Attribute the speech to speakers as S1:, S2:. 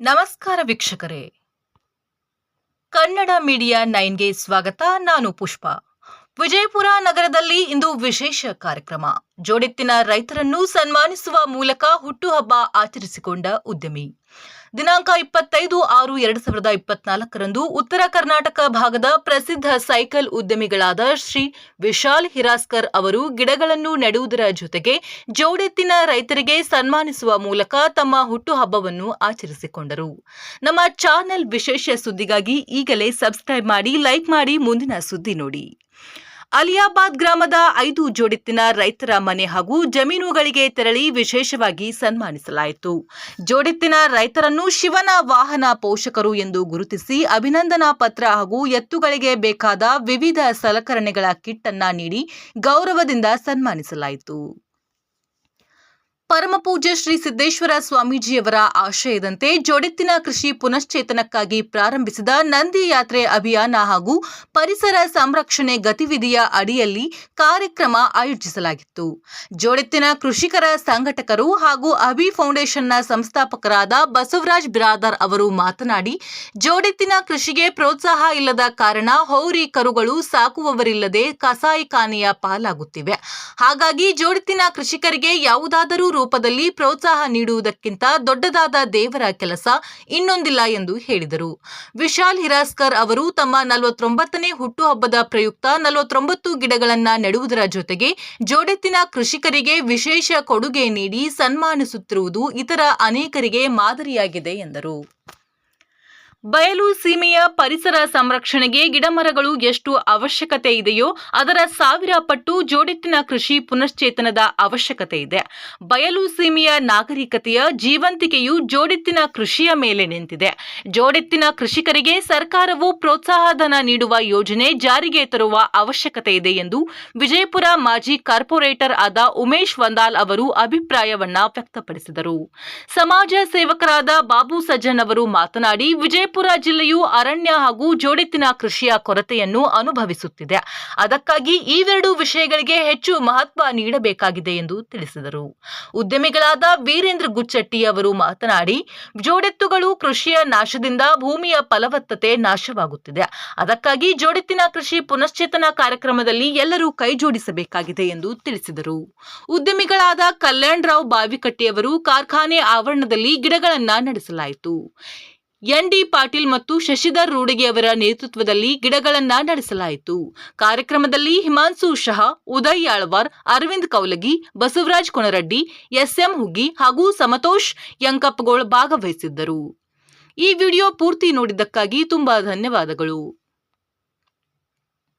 S1: ನಮಸ್ಕಾರ ವೀಕ್ಷಕರೇ. ಕನ್ನಡ ಮೀಡಿಯಾ ನೈನ್ಗೆ ಸ್ವಾಗತ, ನಾನು ಪುಷ್ಪ. ವಿಜಯಪುರ ನಗರದಲ್ಲಿ ಇಂದು ವಿಶೇಷ ಕಾರ್ಯಕ್ರಮ. ಜೋಡೆತ್ತಿನ ರೈತರನ್ನು ಸನ್ಮಾನಿಸುವ ಮೂಲಕ ಹುಟ್ಟುಹಬ್ಬ ಆಚರಿಸಿಕೊಂಡ ಉದ್ಯಮಿ. ದಿನಾಂಕ ಇಪ್ಪತ್ತೈದು ಆರು ಎರಡು ಸಾವಿರದ ಇಪ್ಪತ್ನಾಲ್ಕರಂದು ಉತ್ತರ ಕರ್ನಾಟಕ ಭಾಗದ ಪ್ರಸಿದ್ಧ ಸೈಕಲ್ ಉದ್ಯಮಿಗಳಾದ ಶ್ರೀ ವಿಶಾಲ್ ಹಿರಾಸ್ಕರ್ ಅವರು ಗಿಡಗಳನ್ನು ನೆಡುವುದರ ಜೊತೆಗೆ ಜೋಡೆತ್ತಿನ ರೈತರಿಗೆ ಸನ್ಮಾನಿಸುವ ಮೂಲಕ ತಮ್ಮ ಹುಟ್ಟುಹಬ್ಬವನ್ನು ಆಚರಿಸಿಕೊಂಡರು. ನಮ್ಮ ಚಾನೆಲ್ ವಿಶೇಷ ಸುದ್ದಿಗಾಗಿ ಈಗಲೇ ಸಬ್ಸ್ಕ್ರೈಬ್ ಮಾಡಿ, ಲೈಕ್ ಮಾಡಿ, ಮುಂದಿನ ಸುದ್ದಿ ನೋಡಿ. ಅಲಿಯಾಬಾದ್ ಗ್ರಾಮದ ಐದು ಜೋಡಿತ್ತಿನ ರೈತರ ಮನೆ ಹಾಗೂ ಜಮೀನುಗಳಿಗೆ ತೆರಳಿ ವಿಶೇಷವಾಗಿ ಸನ್ಮಾನಿಸಲಾಯಿತು. ಜೋಡಿತ್ತಿನ ರೈತರನ್ನು ಶಿವನ ವಾಹನ ಪೋಷಕರು ಎಂದು ಗುರುತಿಸಿ ಅಭಿನಂದನಾ ಪತ್ರ ಹಾಗೂ ಎತ್ತುಗಳಿಗೆ ಬೇಕಾದ ವಿವಿಧ ಸಲಕರಣೆಗಳ ಕಿಟ್ ನೀಡಿ ಗೌರವದಿಂದ ಸನ್ಮಾನಿಸಲಾಯಿತು. ಪರಮಪೂಜ್ಯ ಶ್ರೀ ಸಿದ್ದೇಶ್ವರ ಸ್ವಾಮೀಜಿಯವರ ಆಶಯದಂತೆ ಜೋಡೆತ್ತಿನ ಕೃಷಿ ಪುನಶ್ಚೇತನಕ್ಕಾಗಿ ಪ್ರಾರಂಭಿಸಿದ ನಂದಿ ಯಾತ್ರೆ ಅಭಿಯಾನ ಹಾಗೂ ಪರಿಸರ ಸಂರಕ್ಷಣೆ ಗತಿವಿಧಿಯ ಅಡಿಯಲ್ಲಿ ಕಾರ್ಯಕ್ರಮ ಆಯೋಜಿಸಲಾಗಿತ್ತು. ಜೋಡೆತ್ತಿನ ಕೃಷಿಕರ ಸಂಘಟಕರು ಹಾಗೂ ಅಭಿ ಫೌಂಡೇಶನ್ನ ಸಂಸ್ಥಾಪಕರಾದ ಬಸವರಾಜ್ ಬಿರಾದರ್ ಅವರು ಮಾತನಾಡಿ, ಜೋಡೆತ್ತಿನ ಕೃಷಿಗೆ ಪ್ರೋತ್ಸಾಹ ಇಲ್ಲದ ಕಾರಣ ಹೌರಿ ಕರುಗಳು ಸಾಕುವವರಿಲ್ಲದೆ ಕಸಾಯಿಖಾನೆಯ ಪಾಲಾಗುತ್ತಿವೆ. ಹಾಗಾಗಿ ಜೋಡೆತ್ತಿನ ಕೃಷಿಕರಿಗೆ ಯಾವುದಾದರೂ ರೂಪದಲ್ಲಿ ಪ್ರೋತ್ಸಾಹ ನೀಡುವುದಕ್ಕಿಂತ ದೊಡ್ಡದಾದ ದೇವರ ಕೆಲಸ ಇನ್ನೊಂದಿಲ್ಲ ಎಂದು ಹೇಳಿದರು. ವಿಶಾಲ್ ಹಿರಾಸ್ಕರ್ ಅವರು ತಮ್ಮ ನಲವತ್ತೊಂಬತ್ತನೇ ಹುಟ್ಟುಹಬ್ಬದ ಪ್ರಯುಕ್ತ ನಲವತ್ತೊಂಬತ್ತು ಗಿಡಗಳನ್ನು ನೆಡುವುದರ ಜೊತೆಗೆ ಜೋಡೆತ್ತಿನ ಕೃಷಿಕರಿಗೆ ವಿಶೇಷ ಕೊಡುಗೆ ನೀಡಿ ಸನ್ಮಾನಿಸುತ್ತಿರುವುದು ಇತರ ಅನೇಕರಿಗೆ ಮಾದರಿಯಾಗಿದೆ ಎಂದರು. ಬಯಲು ಸೀಮೆಯ ಪರಿಸರ ಸಂರಕ್ಷಣೆಗೆ ಗಿಡಮರಗಳು ಎಷ್ಟು ಅವಶ್ಯಕತೆ ಇದೆಯೋ ಅದರ ಸಾವಿರ ಪಟ್ಟು ಜೋಡೆತ್ತಿನ ಕೃಷಿ ಪುನಶ್ಚೇತನದ ಅವಶ್ಯಕತೆ ಇದೆ. ಬಯಲು ಸೀಮೆಯ ನಾಗರಿಕತೆಯ ಜೀವಂತಿಕೆಯು ಜೋಡೆತ್ತಿನ ಕೃಷಿಯ ಮೇಲೆ ನಿಂತಿದೆ. ಜೋಡೆತ್ತಿನ ಕೃಷಿಕರಿಗೆ ಸರ್ಕಾರವು ಪ್ರೋತ್ಸಾಹಧನ ನೀಡುವ ಯೋಜನೆ ಜಾರಿಗೆ ತರುವ ಅವಶ್ಯಕತೆ ಇದೆ ಎಂದು ವಿಜಯಪುರ ಮಾಜಿ ಕಾರ್ಪೊರೇಟರ್ ಆದ ಉಮೇಶ್ ವಂದಾಲ್ ಅವರು ಅಭಿಪ್ರಾಯವನ್ನ ವ್ಯಕ್ತಪಡಿಸಿದರು. ಸಮಾಜ ಸೇವಕರಾದ ಬಾಬು ಸಜ್ಜನ್ ಅವರು ಮಾತನಾಡಿ, ವಿಜಯಪುರ ಜಿಲ್ಲೆಯು ಅರಣ್ಯ ಹಾಗೂ ಜೋಡೆತ್ತಿನ ಕೃಷಿಯ ಕೊರತೆಯನ್ನು ಅನುಭವಿಸುತ್ತಿದೆ. ಅದಕ್ಕಾಗಿ ಇವೆರಡು ವಿಷಯಗಳಿಗೆ ಹೆಚ್ಚು ಮಹತ್ವ ನೀಡಬೇಕಾಗಿದೆ ಎಂದು ತಿಳಿಸಿದರು. ಉದ್ಯಮಿಗಳಾದ ವೀರೇಂದ್ರ ಗುಚ್ಚಟ್ಟಿ ಅವರು ಮಾತನಾಡಿ, ಜೋಡೆತ್ತುಗಳು ಕೃಷಿಯ ನಾಶದಿಂದ ಭೂಮಿಯ ಫಲವತ್ತತೆ ನಾಶವಾಗುತ್ತಿದೆ. ಅದಕ್ಕಾಗಿ ಜೋಡೆತ್ತಿನ ಕೃಷಿ ಪುನಶ್ಚೇತನ ಕಾರ್ಯಕ್ರಮದಲ್ಲಿ ಎಲ್ಲರೂ ಕೈಜೋಡಿಸಬೇಕಾಗಿದೆ ಎಂದು ತಿಳಿಸಿದರು. ಉದ್ಯಮಿಗಳಾದ ಕಲ್ಯಾಣ್ ರಾವ್ ಬಾವಿಕಟ್ಟಿಯವರು ಕಾರ್ಖಾನೆ ಆವರಣದಲ್ಲಿ ಗಿಡಗಳನ್ನು ನಡೆಸಲಾಯಿತು. ಎನ್ಡಿ ಪಾಟೀಲ್ ಮತ್ತು ಶಶಿಧರ್ ರೂಡಿಗೆ ಅವರ ನೇತೃತ್ವದಲ್ಲಿ ಗಿಡಗಳನ್ನ ನಡೆಸಲಾಯಿತು. ಕಾರ್ಯಕ್ರಮದಲ್ಲಿ ಹಿಮಾಂಶು ಶಹಾ, ಉದಯ್ ಯಾಳ್ವಾರ್ ಅರವಿಂದ್ ಕೌಲಗಿ, ಬಸವರಾಜ್ ಕೊಣರಡ್ಡಿ ಎಸ್ಎಂ ಹುಗ್ಗಿ ಹಾಗೂ ಸಮತೋಷ್ ಯಂಕಪ್ಪಗೋಳ್ ಭಾಗವಹಿಸಿದ್ದರು. ಈ ವಿಡಿಯೋ ಪೂರ್ತಿ ನೋಡಿದ್ದಕ್ಕಾಗಿ ತುಂಬಾ ಧನ್ಯವಾದಗಳು.